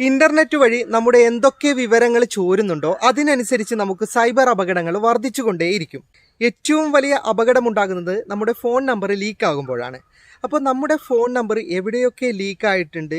Internet വഴി നമ്മുടെ എന്തൊക്കെ വിവരങ്ങൾ ചോരുന്നുണ്ടോ അതിനനുസരിച്ച് നമുക്ക് സൈബർ അപകടങ്ങൾ വർദ്ധിച്ചുകൊണ്ടേയിരിക്കും. ഏറ്റവും വലിയ അപകടമുണ്ടാകുന്നത് നമ്മുടെ ഫോൺ നമ്പർ ലീക്ക് ആകുമ്പോഴാണ് അപ്പോൾ നമ്മുടെ ഫോൺ നമ്പർ എവിടെയൊക്കെ ലീക്ക് ആയിട്ടുണ്ട്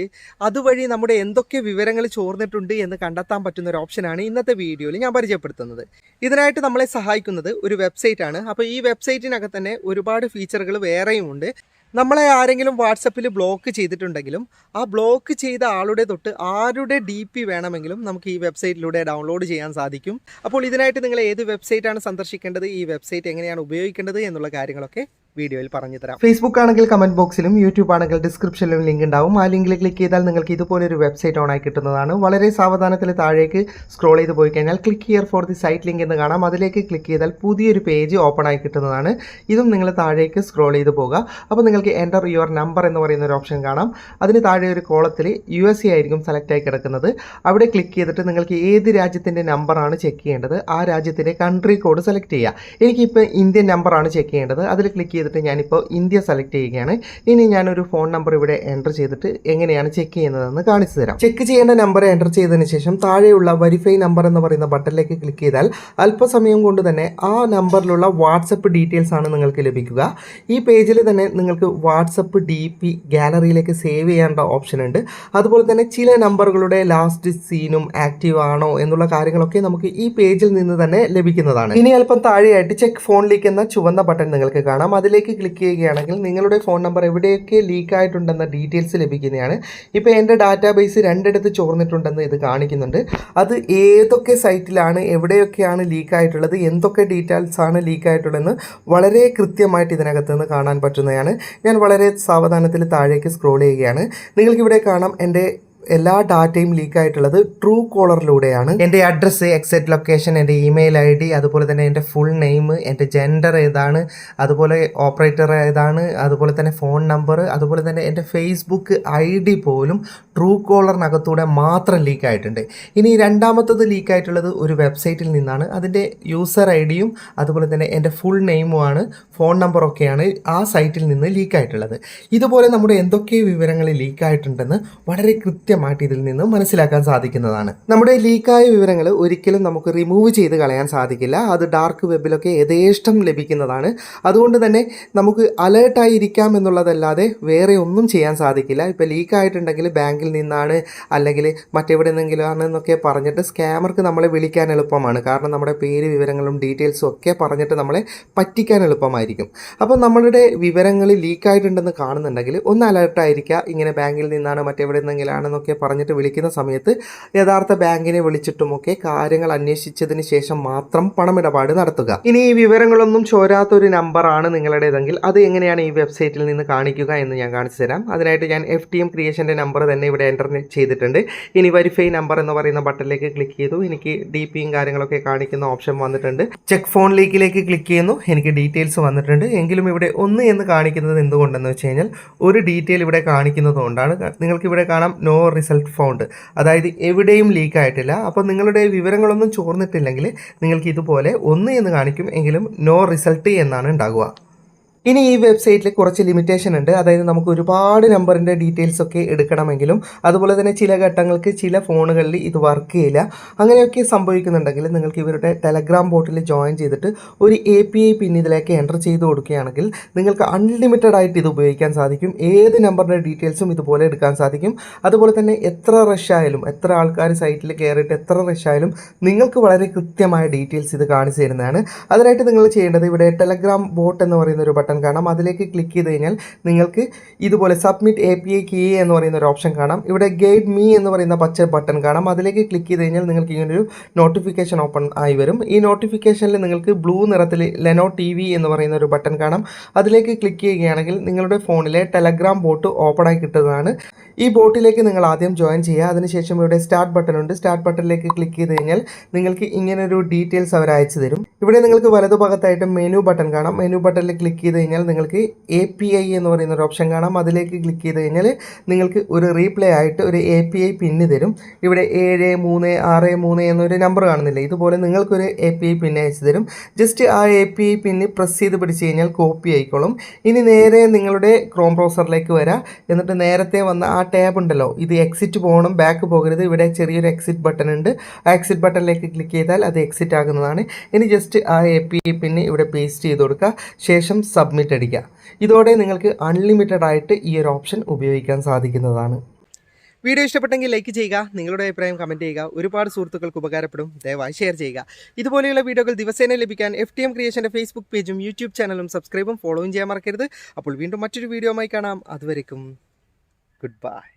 അതുവഴി നമ്മുടെ എന്തൊക്കെ വിവരങ്ങൾ ചോർന്നിട്ടുണ്ട് എന്ന് കണ്ടെത്താൻ പറ്റുന്ന ഒരു ഓപ്ഷനാണ് ഇന്നത്തെ വീഡിയോയിൽ ഞാൻ പരിചയപ്പെടുത്തുന്നത്. ഇതിനായിട്ട് നമ്മളെ സഹായിക്കുന്നത് ഒരു വെബ്സൈറ്റാണ്. അപ്പോൾ ഈ വെബ്സൈറ്റിനകത്ത് തന്നെ ഒരുപാട് ഫീച്ചറുകൾ വേറെയും ഉണ്ട് നമ്മളെ ആരെങ്കിലും വാട്സപ്പിൽ ബ്ലോക്ക് ചെയ്തിട്ടുണ്ടെങ്കിലും ആ ബ്ലോക്ക് ചെയ്ത ആളുടെ തൊട്ട് ആരുടെ ഡി പി വേണമെങ്കിലും നമുക്ക് ഈ വെബ്സൈറ്റിലൂടെ ഡൗൺലോഡ് ചെയ്യാൻ സാധിക്കും. അപ്പോൾ ഇതിനായിട്ട് നിങ്ങൾ ഏത് വെബ്സൈറ്റാണ് സന്ദർശിക്കേണ്ടത്? ഈ വെബ്സൈറ്റ് എങ്ങനെയാണ് ഉപയോഗിക്കേണ്ടത്? എന്നുള്ള കാര്യങ്ങളൊക്കെ വീഡിയോയിൽ പറഞ്ഞു തരാം. ഫേസ്ബുക്ക് ആണെങ്കിൽ കമന്റ് ബോക്സിലും യൂട്യൂബ് ആണെങ്കിൽ ഡിസ്ക്രിപ്ഷനിലും ലിങ്ക് ഉണ്ടാവും. ആ ലിങ്കിൽ ക്ലിക്ക് ചെയ്താൽ നിങ്ങൾക്ക് ഇതുപോലെ ഒരു വെബ്സൈറ്റ് ഓൺ ആയി കിട്ടുന്നതാണ്. വളരെ സാവധാനത്തിൽ താഴേക്ക് സ്ക്രോൾ ചെയ്ത് പോയി കഴിഞ്ഞാൽ click here for the site link എന്ന് കാണാം. അതിലേക്ക് ക്ലിക്ക് ചെയ്താൽ പുതിയൊരു പേജ് ഓപ്പൺ ആയി കിട്ടുന്നതാണ്. ഇതും നിങ്ങൾ താഴേക്ക് സ്ക്രോൾ ചെയ്ത് പോകുക അപ്പോൾ നിങ്ങൾക്ക് എന്റർ യുവർ നമ്പർ എന്ന് പറയുന്ന ഒരു ഓപ്ഷൻ കാണാം. അതിന് താഴെ ഒരു കോളത്തിൽ യു എസ് എ ആയിരിക്കും സെലക്ട് ആയി കിടക്കുന്നത്. അവിടെ ക്ലിക്ക് ചെയ്തിട്ട് നിങ്ങൾക്ക് ഏത് രാജ്യത്തിന്റെ നമ്പറാണ് ചെക്ക് ചെയ്യേണ്ടത്? ആ രാജ്യത്തിന്റെ കൺട്രി കോഡ് സെലക്ട് ചെയ്യുക. എനിക്കിപ്പോൾ ഇന്ത്യൻ നമ്പറാണ് ചെക്ക് ചെയ്യേണ്ടത്. അതിൽ ക്ലിക്ക് ചെയ്തിട്ട് ഞാനിപ്പോൾ ഇന്ത്യ സെലക്ട് ചെയ്യുകയാണ്. ഇനി ഞാനൊരു ഫോൺ നമ്പർ ഇവിടെ എന്റർ ചെയ്തിട്ട് എങ്ങനെയാണ് ചെക്ക് ചെയ്യുന്നതെന്ന് കാണിച്ചു തരാം. ചെക്ക് ചെയ്യേണ്ട നമ്പർ എന്റർ ചെയ്തതിന് ശേഷം താഴെയുള്ള വെരിഫൈ നമ്പർ എന്ന് പറയുന്ന ബട്ടണിലേക്ക് ക്ലിക്ക് ചെയ്താൽ അല്പസമയം കൊണ്ട് തന്നെ ആ നമ്പറിലുള്ള വാട്സപ്പ് ഡീറ്റെയിൽസ് ആണ് നിങ്ങൾക്ക് ലഭിക്കുക. ഈ പേജിൽ തന്നെ നിങ്ങൾക്ക് വാട്സപ്പ് ഡി പി ഗാലറിയിലേക്ക് സേവ് ചെയ്യേണ്ട ഓപ്ഷൻ ഉണ്ട്. അതുപോലെ തന്നെ ചില നമ്പറുകളുടെ ലാസ്റ്റ് സീനും ആക്റ്റീവ് ആണോ എന്നുള്ള കാര്യങ്ങളൊക്കെ നമുക്ക് ഈ പേജിൽ നിന്ന് തന്നെ ലഭിക്കുന്നതാണ്. ഇനി അല്പം താഴെയായിട്ട് ചെക്ക് ഫോണിലേക്ക് എന്ന ചുവന്ന ബട്ടൺ നിങ്ങൾക്ക് കാണാം. അതിലേക്ക് ക്ലിക്ക് ചെയ്യുകയാണെങ്കിൽ നിങ്ങളുടെ ഫോൺ നമ്പർ എവിടെയൊക്കെ ലീക്ക് ആയിട്ടുണ്ടെന്ന ഡീറ്റെയിൽസ് ലഭിക്കുന്നതാണ്. ഇപ്പോൾ എന്റെ ഡാറ്റാബേസ് രണ്ടിടത്ത് ചോർന്നിട്ടുണ്ടെന്ന് ഇത് കാണിക്കുന്നുണ്ട്. അത് ഏതൊക്കെ സൈറ്റിലാണ് എവിടെയൊക്കെയാണ് ലീക്ക് ആയിട്ടുള്ളത് എന്തൊക്കെ ഡീറ്റെയിൽസ് ആണ് ലീക്ക് ആയിട്ടുള്ളതെന്ന് വളരെ കൃത്യമായിട്ട് ഇതിനകത്ത് നിന്ന് കാണാൻ പറ്റുന്നതാണ്. ഞാൻ വളരെ സാവധാനത്തിൽ താഴേക്ക് സ്ക്രോൾ ചെയ്യുകയാണ്. നിങ്ങൾക്കിവിടെ കാണാം എന്റെ എല്ലാ ഡാറ്റയും ലീക്ക് ആയിട്ടുള്ളത് ട്രൂ കോളറിലൂടെയാണ് എന്റെ അഡ്രസ്സ് എക്സാക്ട് ലൊക്കേഷൻ എന്റെ ഇമെയിൽ ഐ ഡി അതുപോലെ തന്നെ എന്റെ ഫുൾ നെയിം എന്റെ ജെൻഡർ ഏതാണ് അതുപോലെ ഓപ്പറേറ്റർ ഏതാണ് അതുപോലെ തന്നെ ഫോൺ നമ്പർ അതുപോലെ തന്നെ എന്റെ ഫേസ്ബുക്ക് ഐ ഡി പോലും ട്രൂ കോളറിനകത്തൂടെ മാത്രം ലീക്ക് ആയിട്ടുണ്ട് ഇനി രണ്ടാമത്തത് ലീക്ക് ആയിട്ടുള്ളത് ഒരു വെബ്സൈറ്റിൽ നിന്നാണ്. അതിന്റെ യൂസർ ഐ ഡിയും അതുപോലെ തന്നെ എന്റെ ഫുൾ നെയിമുമാണ് ഫോൺ നമ്പറൊക്കെയാണ് ആ സൈറ്റിൽ നിന്ന് ലീക്ക് ആയിട്ടുള്ളത് ഇതുപോലെ നമ്മുടെ എന്തൊക്കെ വിവരങ്ങൾ ലീക്ക് ആയിട്ടുണ്ടെന്ന് വളരെ കൃത്യമായിട്ട് ഇതിൽ നിന്ന് മനസ്സിലാക്കാൻ സാധിക്കുന്നതാണ്. നമ്മുടെ ലീക്കായ വിവരങ്ങൾ ഒരിക്കലും നമുക്ക് റിമൂവ് ചെയ്ത് കളയാൻ സാധിക്കില്ല. അത് ഡാർക്ക് വെബിലൊക്കെ യഥേഷ്ടം ലഭിക്കുന്നതാണ്. അതുകൊണ്ട് തന്നെ നമുക്ക് അലേർട്ടായിരിക്കാം എന്നുള്ളതല്ലാതെ വേറെ ഒന്നും ചെയ്യാൻ സാധിക്കില്ല. ഇപ്പോൾ ലീക്ക് ആയിട്ടുണ്ടെങ്കിൽ ബാങ്കിൽ നിന്നാണ് അല്ലെങ്കിൽ മറ്റെവിടെ നിന്നെങ്കിലും ആണെന്നൊക്കെ പറഞ്ഞിട്ട് സ്കാമർക്ക് നമ്മളെ വിളിക്കാൻ എളുപ്പമാണ്. കാരണം നമ്മുടെ പേര് വിവരങ്ങളും ഡീറ്റെയിൽസും ഒക്കെ പറഞ്ഞിട്ട് നമ്മളെ പറ്റിക്കാൻ എളുപ്പമായിരിക്കും. അപ്പോൾ നമ്മളുടെ വിവരങ്ങൾ ലീക്കായിട്ടുണ്ടെന്ന് കാണുന്നുണ്ടെങ്കിൽ ഒന്ന് അലേർട്ടായിരിക്കുക ഇങ്ങനെ ബാങ്കിൽ നിന്നാണ് മറ്റെവിടെ നിന്നെങ്കിലും ആണെന്നൊക്കെ പറഞ്ഞിട്ട് വിളിക്കുന്ന സമയത്ത് യഥാർത്ഥ ബാങ്കിനെ വിളിച്ചിട്ടുമൊക്കെ കാര്യങ്ങൾ അന്വേഷിച്ചതിന് ശേഷം മാത്രം പണമിടപാട് നടത്തുക. ഇനി ഈ വിവരങ്ങളൊന്നും ചോരാത്തൊരു നമ്പറാണ് നിങ്ങളുടേതെങ്കിൽ അത് എങ്ങനെയാണ് ഈ വെബ്സൈറ്റിൽ നിന്ന് കാണിക്കുക എന്ന് ഞാൻ കാണിച്ചു തരാം. അതിനായിട്ട് ഞാൻ എഫ് ടി എം ക്രിയേഷന്റെ നമ്പർ തന്നെ ഇവിടെ എന്റർ ചെയ്തിട്ടുണ്ട്. ഇനി വെരിഫൈ നമ്പർ എന്ന് പറയുന്ന ബട്ടണിലേക്ക് ക്ലിക്ക് ചെയ്തു. എനിക്ക് ഡി പിയും കാര്യങ്ങളൊക്കെ കാണിക്കുന്ന ഓപ്ഷൻ വന്നിട്ടുണ്ട്. ചെക്ക് ഫോൺ ലീക്കിലേക്ക് ക്ലിക്ക് ചെയ്യുന്നു. എനിക്ക് ഡീറ്റെയിൽസ് വന്നിട്ടുണ്ട്. എങ്കിലും ഇവിടെ ഒന്ന് എന്ന് കാണിക്കുന്നത് എന്തുകൊണ്ടെന്ന് വെച്ച് കഴിഞ്ഞാൽ ഒരു ഡീറ്റെയിൽ ഇവിടെ കാണിക്കുന്നത് കൊണ്ടാണ്. നിങ്ങൾക്ക് ഇവിടെ കാണാം നോ റിസൾട്ട് ഫൗണ്ട് അതായത് എവിടെയും ലീക്ക് ആയിട്ടില്ല. അപ്പോൾ നിങ്ങളുടെ വിവരങ്ങളൊന്നും ചോർന്നിട്ടില്ലെങ്കിൽ നിങ്ങൾക്ക് ഇതുപോലെ ഒന്ന് എന്ന് കാണിക്കും. എങ്കിലും നോ റിസൾട്ട് എന്നാണ് ഉണ്ടാകുക ഇനി ഈ വെബ്സൈറ്റിൽ കുറച്ച് ലിമിറ്റേഷൻ ഉണ്ട്. അതായത് നമുക്ക് ഒരുപാട് നമ്പറിന്റെ ഡീറ്റെയിൽസ് ഒക്കെ എടുക്കണമെങ്കിലും അതുപോലെ തന്നെ ചില ഘട്ടങ്ങൾക്ക് ചില ഫോണുകളിൽ ഇത് വർക്ക് ചെയ്യില്ല. അങ്ങനെയൊക്കെ സംഭവിക്കുന്നുണ്ടെങ്കിൽ നിങ്ങൾക്ക് ഇവരുടെ ടെലഗ്രാം ബോട്ടിൽ ജോയിൻ ചെയ്തിട്ട് ഒരു എ പി ഐ പിൻ ഇതിലേക്ക് എന്റർ ചെയ്ത് കൊടുക്കുകയാണെങ്കിൽ നിങ്ങൾക്ക് അൺലിമിറ്റഡ് ആയിട്ട് ഇത് ഉപയോഗിക്കാൻ സാധിക്കും. ഏത് നമ്പറിന്റെ ഡീറ്റെയിൽസും ഇതുപോലെ എടുക്കാൻ സാധിക്കും. അതുപോലെ തന്നെ എത്ര റഷ് ആയാലും എത്ര ആൾക്കാർ സൈറ്റിൽ കയറിയിട്ട് എത്ര റഷ് ആയാലും നിങ്ങൾക്ക് വളരെ കൃത്യമായ ഡീറ്റെയിൽസ് ഇത് കാണിച്ചു തരുന്നതാണ്. അതിനായിട്ട് നിങ്ങൾ ചെയ്യേണ്ടത് ഇവിടെ ടെലഗ്രാം ബോട്ട് എന്ന് പറയുന്ന ഒരു ബട്ടൺ കാണാം. അതിലേക്ക് ക്ലിക്ക് ചെയ്ത് കഴിഞ്ഞാൽ നിങ്ങൾക്ക് ഇതുപോലെ submit A P I key എന്ന് പറയുന്ന ഒരു ഓപ്ഷൻ കാണാം. ഇവിടെ ഗൈഡ് മീ എന്ന് പറയുന്ന പച്ച ബട്ടൺ കാണാം. അതിലേക്ക് ക്ലിക്ക് ചെയ്ത് കഴിഞ്ഞാൽ നിങ്ങൾക്ക് ഇങ്ങനൊരു നോട്ടിഫിക്കേഷൻ ഓപ്പൺ ആയി വരും. ഈ നോട്ടിഫിക്കേഷനിൽ നിങ്ങൾക്ക് ബ്ലൂ നിറത്തിൽ ലെനോ ടി വി എന്ന് പറയുന്ന ഒരു ബട്ടൺ കാണാം. അതിലേക്ക് ക്ലിക്ക് ചെയ്യുകയാണെങ്കിൽ നിങ്ങളുടെ ഫോണിലെ ടെലഗ്രാം ബോട്ട് ഓപ്പൺ ആയി കിട്ടുന്നതാണ്. ഈ ബോട്ടിലേക്ക് നിങ്ങൾ ആദ്യം ജോയിൻ ചെയ്യുക. അതിനുശേഷം ഇവിടെ സ്റ്റാർട്ട് ബട്ടൺ ഉണ്ട്. സ്റ്റാർട്ട് ബട്ടണിലേക്ക് ക്ലിക്ക് ചെയ്ത് കഴിഞ്ഞാൽ നിങ്ങൾക്ക് ഇങ്ങനൊരു ഡീറ്റെയിൽസ് അവർ അയച്ചു തരും. ഇവിടെ നിങ്ങൾക്ക് വലതുഭാഗത്തായിട്ട് മെനു ബട്ടൺ കാണാം. മെനു ബട്ടണിൽ ക്ലിക്ക് ചെയ്ത് കഴിഞ്ഞാൽ നിങ്ങൾക്ക് എ പി ഐ എന്ന് പറയുന്ന ഒരു ഓപ്ഷൻ കാണാം. അതിലേക്ക് ക്ലിക്ക് ചെയ്ത് കഴിഞ്ഞാൽ നിങ്ങൾക്ക് ഒരു റീപ്ലേ ആയിട്ട് ഒരു എ പി ഐ പിന്ന് തരും. ഇവിടെ ഏഴ് മൂന്ന് ആറ് മൂന്ന് എന്നൊരു നമ്പർ കാണുന്നില്ല? ഇതുപോലെ നിങ്ങൾക്കൊരു എ പി ഐ പിന്ന് അയച്ചു തരും. ജസ്റ്റ് ആ A P I pin press ചെയ്ത് പിടിച്ച് കഴിഞ്ഞാൽ കോപ്പി ആയിക്കോളും. ഇനി നേരെ നിങ്ങളുടെ ക്രോം ബ്രൗസറിലേക്ക് വരാം. എന്നിട്ട് നേരത്തെ വന്ന ആ ടാബ് ഉണ്ടല്ലോ. ഇത് എക്സിറ്റ് പോകണം ബാക്ക് പോകരുത്. ഇവിടെ ചെറിയൊരു എക്സിറ്റ് ബട്ടൺ ഉണ്ട്. ആ എക്സിറ്റ് ബട്ടണിലേക്ക് ക്ലിക്ക് ചെയ്താൽ അത് എക്സിറ്റ് ആകുന്നതാണ്. ഇനി ജസ്റ്റ് ആ എ പി പിന്നെ ഇവിടെ പേസ്റ്റ് ചെയ്ത് കൊടുക്കുക. ശേഷം സബ്മിറ്റ് അടിക്കുക. ഇതോടെ നിങ്ങൾക്ക് അൺലിമിറ്റഡ് ആയിട്ട് ഈ ഒരു ഓപ്ഷൻ ഉപയോഗിക്കാൻ സാധിക്കുന്നതാണ്. വീഡിയോ ഇഷ്ടപ്പെട്ടെങ്കിൽ ലൈക്ക് ചെയ്യുക. നിങ്ങളുടെ അഭിപ്രായം കമന്റ് ചെയ്യുക. ഒരുപാട് സുഹൃത്തുക്കൾക്ക് ഉപകാരപ്പെടും. ദയവായി ഷെയർ ചെയ്യുക. ഇതുപോലെയുള്ള വീഡിയോകൾ ദിവസേന ലഭിക്കാൻ എഫ് ടി എം ക്രിയേഷന്റെ ഫേസ്ബുക്ക് പേജും യൂട്യൂബ് ചാനലും സബ്സ്ക്രൈബും ഫോളോയും ചെയ്യാൻ മറക്കരുത്. അപ്പോൾ വീണ്ടും മറ്റൊരു വീഡിയോ കാണാം. അതുവരെക്കും. Good bye